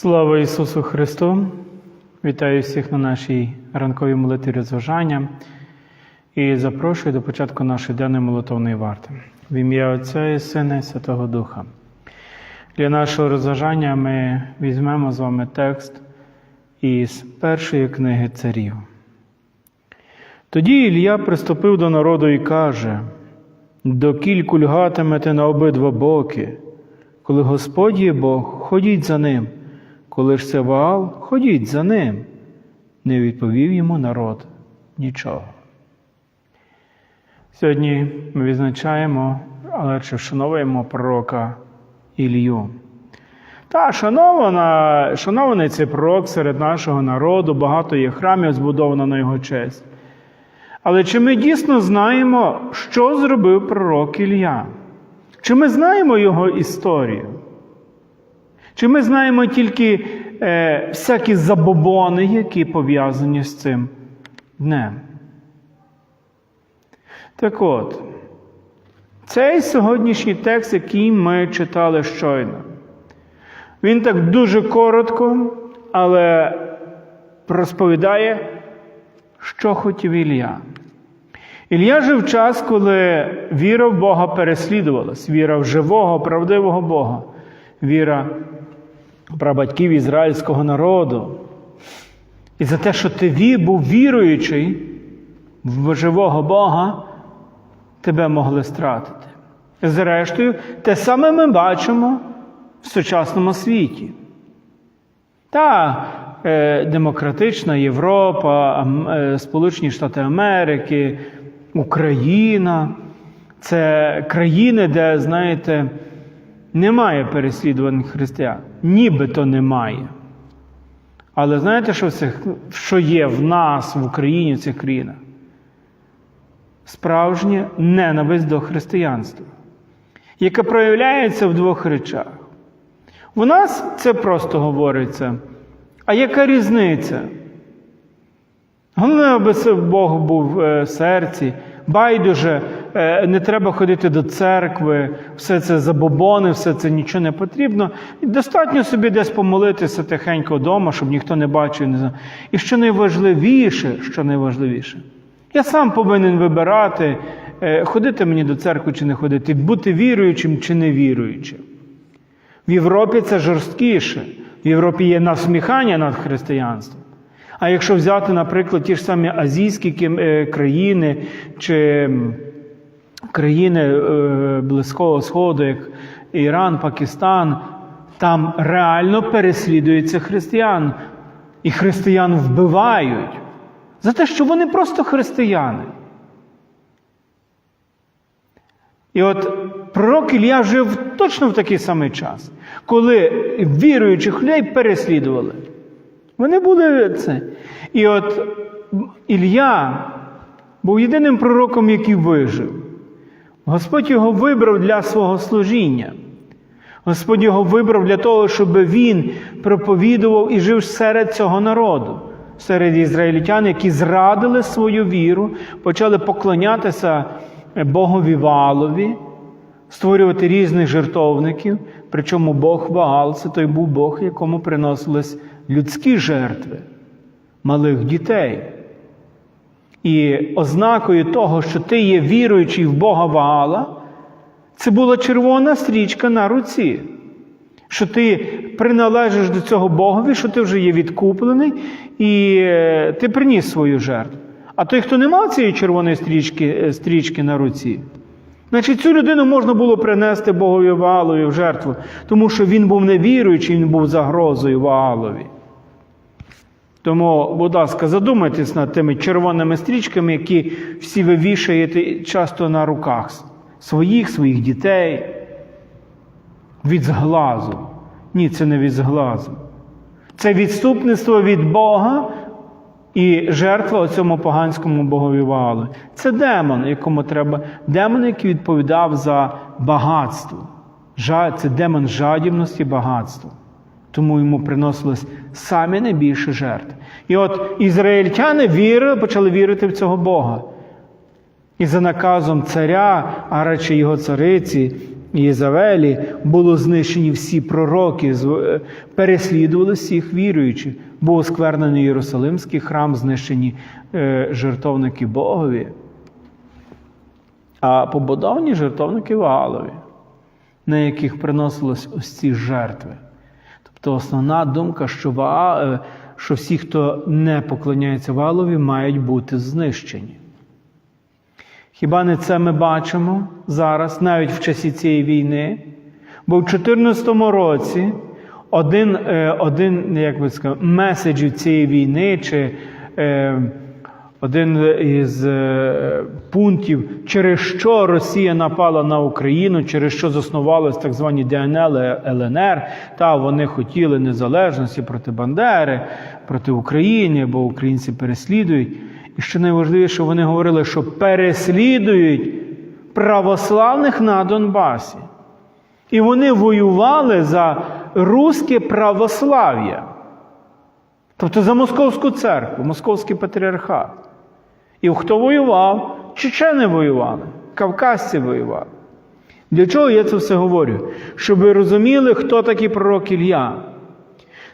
Слава Ісусу Христу! Вітаю всіх на нашій ранковій молитві розважання і запрошую до початку нашої денної молитовної варти. В ім'я Отця і Сина і Святого Духа. Для нашого розважання ми візьмемо з вами текст із першої книги царів. Тоді Ілля приступив до народу і каже: Докіль кульгатимете на обидва боки, коли Господь є Бог, ходіть за ним. Коли ж це Ваал, ходіть за ним. Не відповів йому народ нічого. Сьогодні ми відзначаємо, але чи вшановуємо пророка Ілью. Та, шанована, шанований цей пророк серед нашого народу, багато є храмів збудовано на його честь. Але чи ми дійсно знаємо, що зробив пророк Ілля? Чи ми знаємо його історію? Чи ми знаємо тільки е, всякі забобони, які пов'язані з цим днем? Так от, цей сьогоднішній текст, який ми читали щойно, він так дуже коротко, але розповідає, що хотів Ілля. Ілля жив час, коли віра в Бога переслідувалась, віра в живого, правдивого Бога, віра прабатьків ізраїльського народу. І за те, що ти був віруючий в живого Бога, тебе могли стратити. Зрештою, те саме ми бачимо в сучасному світі. Та е, демократична Європа, е, Сполучені Штати Америки, Україна це країни, де, знаєте, немає переслідувань християн. Нібито немає. Але знаєте, що, це, що є в нас, в Україні, в цих країнах? Справжня ненависть до християнства, яка проявляється в двох речах. У нас це просто говориться. А яка різниця? Головне, аби Бог був в серці, байдуже, не треба ходити до церкви, все це забобони, все це нічого не потрібно. Достатньо собі десь помолитися тихенько вдома, щоб ніхто не бачив. Не знав. І що найважливіше, що найважливіше, я сам повинен вибирати, ходити мені до церкви чи не ходити, бути віруючим чи невіруючим. В Європі це жорсткіше. В Європі є насміхання над християнством. А якщо взяти, наприклад, ті ж самі азійські країни чи країни Близького Сходу, як Іран, Пакистан, там реально переслідуються християн. І християн вбивають за те, що вони просто християни. І от пророк Ілля жив точно в такий самий час, коли віруючих людей переслідували. Вони були це. І от Ілля був єдиним пророком, який вижив. Господь його вибрав для свого служіння. Господь його вибрав для того, щоб він проповідував і жив серед цього народу, серед ізраїльтян, які зрадили свою віру, почали поклонятися Богові Валові, створювати різних жертовників. Причому Бог Ваал це той був Бог, якому приносились людські жертви малих дітей. І ознакою того, що ти є віруючий в Бога Ваала, це була червона стрічка на руці. Що ти приналежиш до цього Богові, що ти вже є відкуплений, і ти приніс свою жертву. А той, хто не мав цієї червоної стрічки стрічки на руці, значить цю людину можна було принести Богові Ваалові в жертву, тому що він був невіруючий, він був загрозою Ваалові. Тому, будь ласка, задумайтесь над тими червоними стрічками, які всі ви вішаєте часто на руках своїх, своїх дітей. Від зглазу. Ні, це не від зглазу. Це відступництво від Бога і жертва цьому поганському богові Ваалу. Це демон, якому треба. Демон, який відповідав за багатство. Це демон жадібності багатства. Тому йому приносилось самі найбільше жертв. І от ізраїльтяни вірили, почали вірити в цього Бога. І за наказом царя, а радше його цариці, Єзавелі було знищені всі пророки, е, переслідували всіх віруючих. Був осквернений Єрусалимський храм, знищені е, жертовники Богові, а побудовані жертовники Ваалові, на яких приносились ось ці жертви. Тобто основна думка, що, Ваа, е, що всі, хто не поклоняється валові, мають бути знищені. Хіба не це ми бачимо зараз, навіть в часі цієї війни? Бо в 2014 році один, е, один як би сказав, меседжів цієї війни, чи е, один із е, пунктів, через що Росія напала на Україну, через що заснувалися так звані ДНЛ, ЛНР, та вони хотіли незалежності проти Бандери, проти України, бо українці переслідують. І що найважливіше, вони говорили, що переслідують православних на Донбасі. І вони воювали за руське православ'я, тобто за Московську церкву, Московський патріархат. І хто воював? Чечени воювали, кавказці воювали. Для чого я це все говорю? Щоб ви розуміли, хто такий пророк Ілля.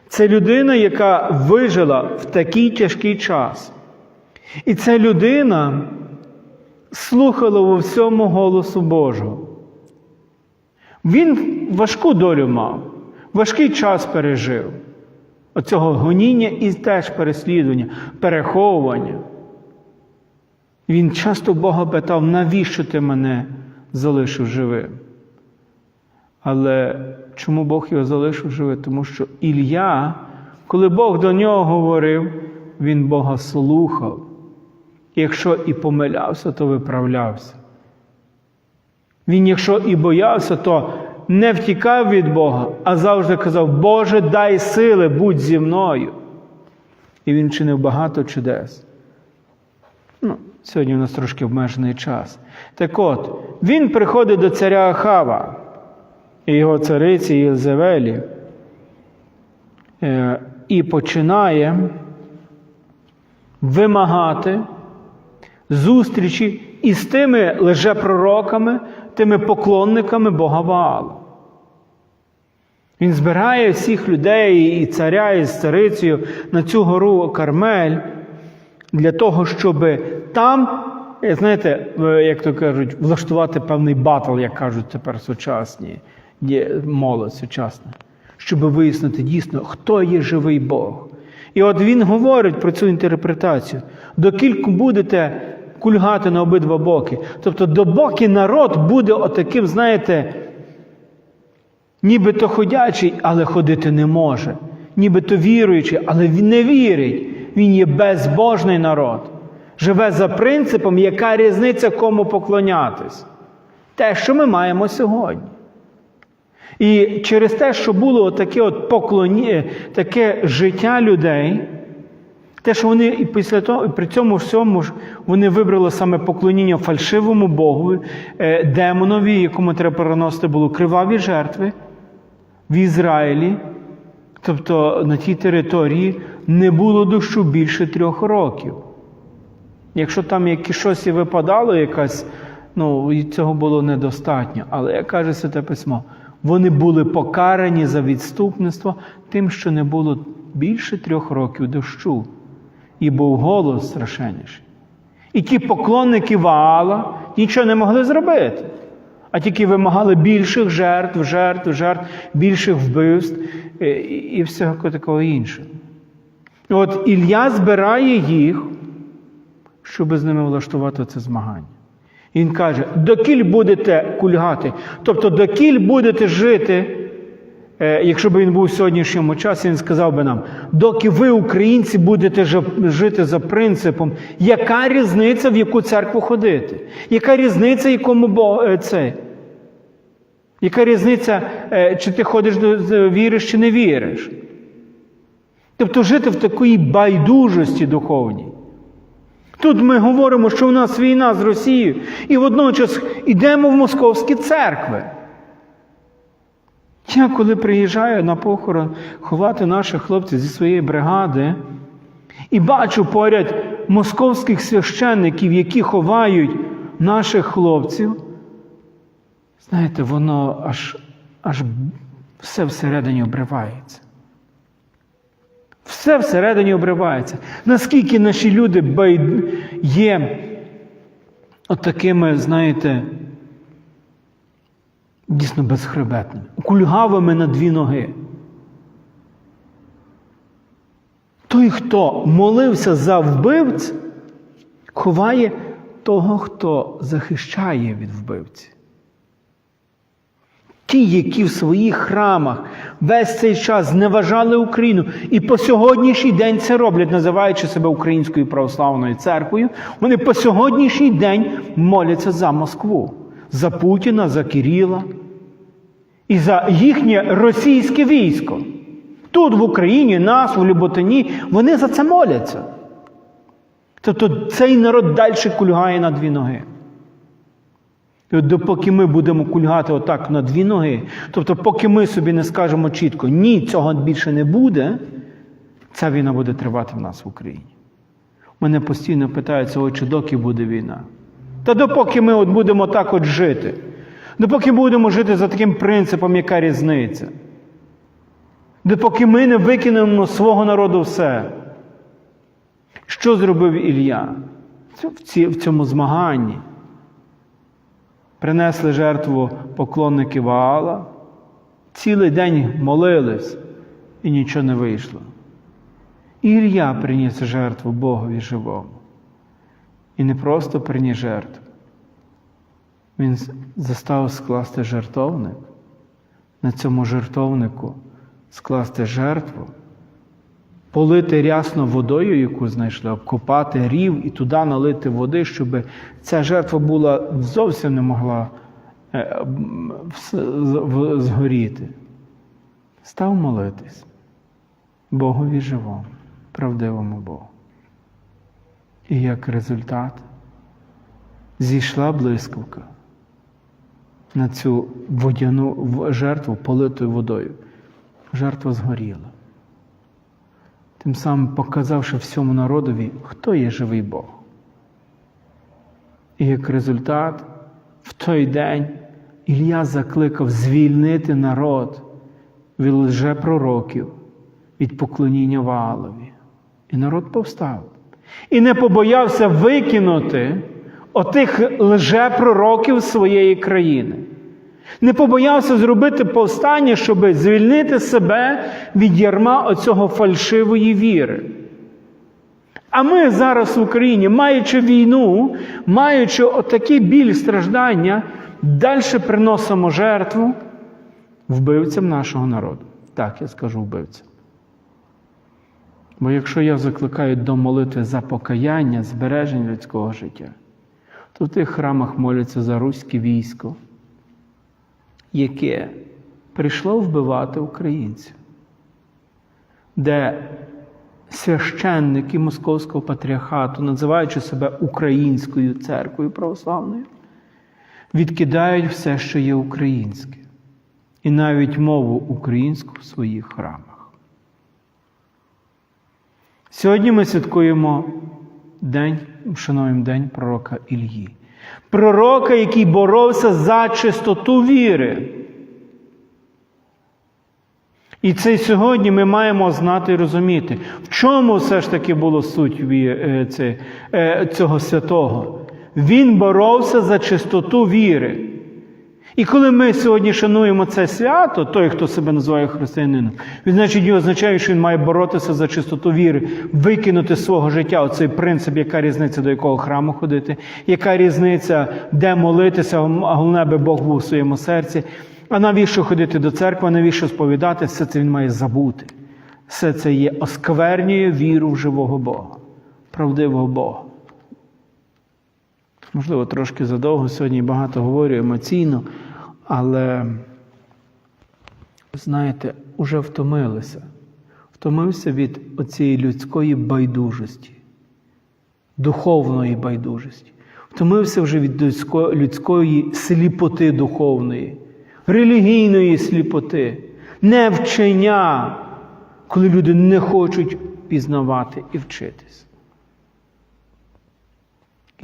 Це людина, яка вижила в такий тяжкий час. І ця людина слухала у всьому голосу Божого. Він важку долю мав, важкий час пережив. Оцього гоніння і теж переслідування, переховування. Він часто Бога питав, навіщо ти мене залишив живим? Але чому Бог його залишив живим? Тому що Ілля, коли Бог до нього говорив, він Бога слухав. Якщо і помилявся, то виправлявся. Він, якщо і боявся, то не втікав від Бога, а завжди казав, Боже, дай сили, будь зі мною. І він чинив багато чудес. Ну, Сьогодні у нас трошки обмежений час. Так от, він приходить до царя Ахава і його цариці Єлзевелі е, і починає вимагати зустрічі із тими лжепророками, тими поклонниками Бога Ваала. Він збирає всіх людей і царя, і з царицею на цю гору Кармель для того, щоб там, е, знаєте, е, як то кажуть, влаштувати певний батл, як кажуть тепер сучасні, молодь сучасна, щоб вияснити дійсно, хто є живий Бог. І от він говорить про цю інтерпретацію. Докільку будете кульгати на обидва боки. Тобто, допоки народ буде отаким, знаєте, нібито ходячий, але ходити не може. Нібито віруючий, але він не вірить. Він є безбожний народ. Живе за принципом, яка різниця кому поклонятись. Те, що ми маємо сьогодні. І через те, що було таке от поклоні, таке життя людей, те, що вони і після того, при цьому всьому ж вони вибрали саме поклоніння фальшивому Богові, е, демонові, якому треба переносити було криваві жертви в Ізраїлі, тобто на тій території не було дощу більше трьох років. Якщо там якесь щось і випадало, якась, ну, цього було недостатньо. Але, як каже Святе Письмо, вони були покарані за відступництво тим, що не було більше трьох років дощу. І був голос страшенніший. І ті поклонники Ваала нічого не могли зробити, а тільки вимагали більших жертв, жертв, жертв, більших вбивств е, і всього такого іншого. І От Ілля збирає їх, щоб з ними влаштувати це змагання. І Він каже: докіль будете кульгати, тобто докіль будете жити. Е, Якщо б він був в сьогоднішньому часі, він сказав би нам, доки ви, українці, будете жити за принципом, яка різниця, в яку церкву ходити? Яка різниця, якому Бог е, це? Яка різниця, е, чи ти ходиш до віриш, чи не віриш? Тобто жити в такій байдужості духовній. Тут ми говоримо, що у нас війна з Росією, і водночас йдемо в московські церкви. Я коли приїжджаю на похорон ховати наших хлопців зі своєї бригади і бачу поряд московських священників, які ховають наших хлопців, знаєте, воно аж, аж все всередині обривається. Все всередині обривається. Наскільки наші люди є от такими, знаєте, дійсно безхребетними, кульгавими на дві ноги. Той, хто молився за вбивць, ховає того, хто захищає від вбивці. Ті, які в своїх храмах весь цей час зневажали Україну і по сьогоднішній день це роблять, називаючи себе Українською православною церквою, вони по сьогоднішній день моляться за Москву, за Путіна, за Кирила і за їхнє російське військо. Тут, в Україні, нас, в Люботині, вони за це моляться. Тобто цей народ далі кульгає на дві ноги. І от допоки ми будемо кульгати отак на дві ноги, тобто, поки ми собі не скажемо чітко, ні, цього більше не буде, ця війна буде тривати в нас в Україні. Мене постійно питаються, ой, чи доки буде війна. Та допоки ми от будемо так от жити, допоки будемо жити за таким принципом, яка різниця. Допоки ми не викинемо свого народу все. Що зробив Ілля в цьому змаганні? Принесли жертву поклонники Ваала, цілий день молились, і нічого не вийшло. І Ілля приніс жертву Богові живому. І не просто приніс жертву. Він заставив скласти жертовник, на цьому жертовнику скласти жертву, полити рясно водою, яку знайшли, обкопати рів і туди налити води, щоб ця жертва була зовсім не могла е, згоріти. Став молитись Богові живому, правдивому Богу. І як результат зійшла блискавка на цю водяну жертву политою водою. Жертва згоріла. Тим самим показавши всьому народові, хто є живий Бог. І як результат, в той день Ілля закликав звільнити народ від лжепророків, від поклоніння Ваалові. І народ повстав. І не побоявся викинути отих лжепророків своєї країни. Не побоявся зробити повстання, щоб звільнити себе від ярма оцього фальшивої віри. А ми зараз в Україні, маючи війну, маючи отакий біль страждання, далі приносимо жертву вбивцям нашого народу. Так, я скажу вбивцям. Бо якщо я закликаю до молитви за покаяння, збереження людського життя, то в тих храмах моляться за руське військо, яке прийшло вбивати українців, де священники Московського патріархату, називаючи себе Українською церквою православною, відкидають все, що є українське, і навіть мову українську в своїх храмах. Сьогодні ми святкуємо день, шановним, день пророка Ільї. Пророка, який боровся за чистоту віри. І це сьогодні ми маємо знати і розуміти, в чому все ж таки було суть е, е, цього святого. Він боровся за чистоту віри. І коли ми сьогодні шануємо це свято, той, хто себе називає християнином, він значить означає, що він має боротися за чистоту віри, викинути з свого життя оцей принцип, яка різниця до якого храму ходити, яка різниця, де молитися, а головне, аби Бог був у своєму серці. А навіщо ходити до церкви, навіщо сповідати, все це він має забути. Все це є осквернює віру в живого Бога, правдивого Бога. Можливо, трошки задовго сьогодні багато говорю емоційно, але, знаєте, уже втомилися. Втомився від оцієї людської байдужості, духовної байдужості. Втомився вже від людської сліпоти духовної, релігійної сліпоти, невчення, коли люди не хочуть пізнавати і вчитись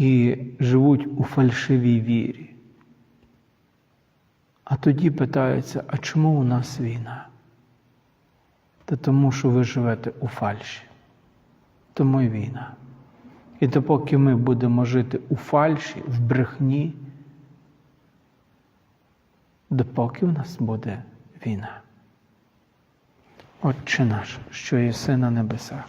і живуть у фальшивій вірі. А тоді питаються, а чому у нас війна? Та тому, що ви живете у фальші. Тому й війна. І допоки ми будемо жити у фальші, в брехні, допоки в нас буде війна. Отче наш, що єси на небесах,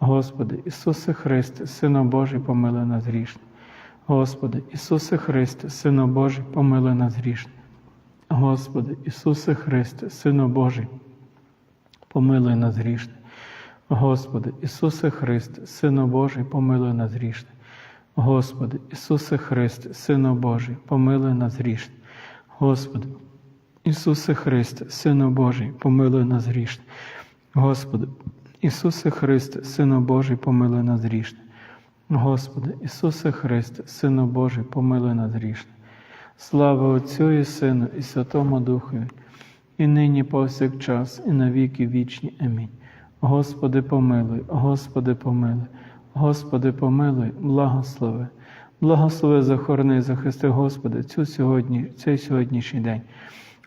Господи, Ісусе Христе, Сину Божий, помилуй нас грішне. Господи, Ісусе Христе, Сину Божий, помилуй нас грішне. Господи, Ісусе Христе, Сину Божий, помилуй нас грішне. Господи, Ісусе Христе, Сину Божий, помилуй нас грішне. Господи, Ісусе Христе, Сину Божий, помилуй нас грішне. Господи, Ісусе Христе, Сину Божий, помилуй нас грішне. Господи, Ісусе Христе, Сину Божий, помилуй нас грішне. Господи, Ісусе Христе, Сину Божий, помилуй нас грішне. Слава Отцю і Сину, і Святому Духові, і нині повсякчас, і на віки вічні. Амінь. Господи, помилуй, Господи, помилуй, Господи, помилуй, благослови. Благослови, захорони, захисти, Господи, цю сьогодні, цей сьогоднішній день.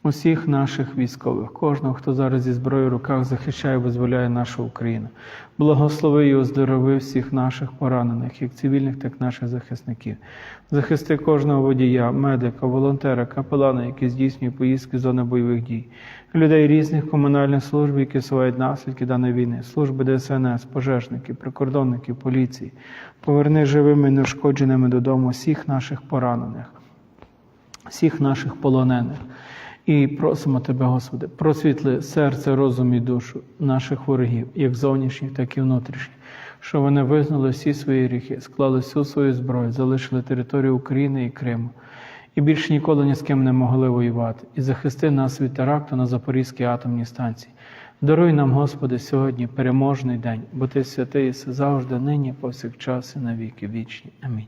Усіх наших військових, кожного, хто зараз зі зброєю в руках захищає, визволяє нашу Україну. Благослови і оздорови всіх наших поранених, як цивільних, так і наших захисників. Захисти кожного водія, медика, волонтера, капелана, які здійснюють поїздки з зони бойових дій, людей різних комунальних служб, які сувають наслідки даної війни, служби ДСНС, пожежників, прикордонників, поліції. Поверни живими і неушкодженими додому всіх наших поранених, всіх наших полонених. І просимо Тебе, Господи, просвітли серце, розум і душу наших ворогів, як зовнішніх, так і внутрішніх, що вони визнали всі свої гріхи, склали всю свою зброю, залишили територію України і Криму, і більше ніколи ні з ким не могли воювати, і захисти нас від теракту на Запорізькій атомній станції. Даруй нам, Господи, сьогодні переможний день, бо Ти святий єси завжди, нині, повсякчас і на віки вічні. Амінь.